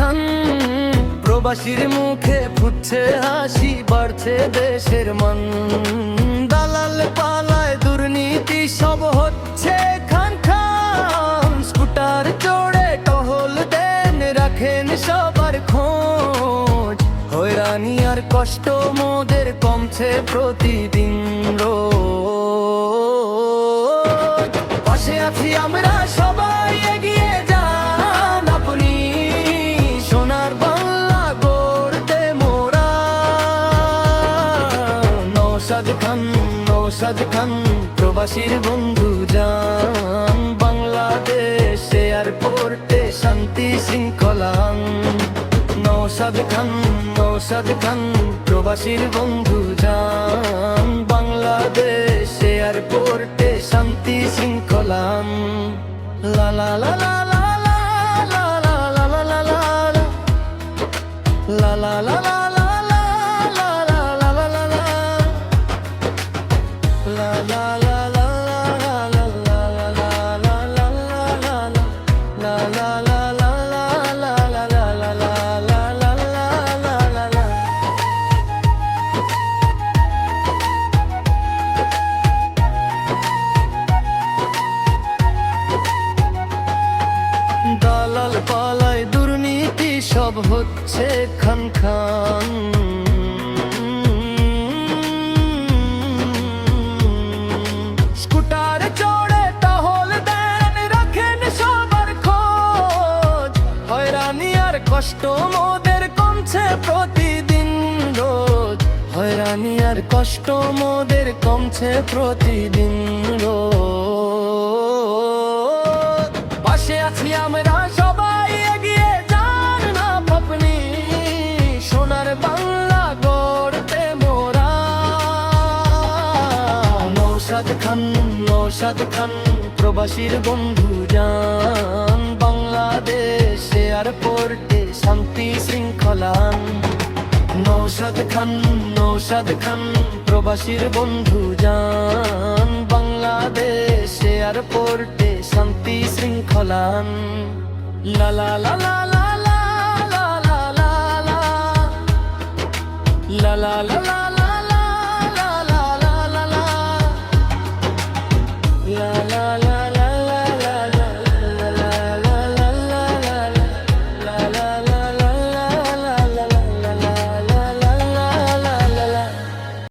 অবস্থান প্রবাসীর মুখে ফুটছে হাসি, বাড়ছে দেশের মান। দালাল পালায় দুর্নীতি, সব হচ্ছে খান খান। স্কুটার চড়ে টহল দেন, রাখেন সবার খোঁজ। হয়রানি আর কষ্ট মোদের কমছে প্রতিদিন রোজ। পাশে আছি আমরা সব খান নৌসাদ খান প্রবাসীর বন্ধু যান বাংলাদেশ এয়ারপোর্টে শান্তি শৃঙ্খলা নৌসাদ খান নৌসাদ খান প্রবাসীর বন্ধু যান বাংলাদেশ এয়ারপোর্টে শান্তি শৃঙ্খলা লা লা লা লা লা লা লা লা লা লা লা লা লা লা লা দালাল পালায় দুর্নীতি সব হচ্ছে খান খান। কষ্ট মোদের কমছে প্রতিদিন রোজ। হয়রানি আর কষ্ট মোদের কমছে প্রতিদিন রোজ। পাশে আছি আমরা সবাই সোনার বাংলা মোরা। খান খান, প্রবাসীর বন্ধু যান বাংলাদেশ এয়ারপোর্টে শান্তি শৃঙ্খলা নৌসাদ খান নৌসাদ খান প্রবাসীর বন্ধু যান বাংলাদেশ এয়ারপোর্টে শান্তি শৃঙ্খলা লালা লা লা লা লা লা লা লা লা লা লা লা লা লা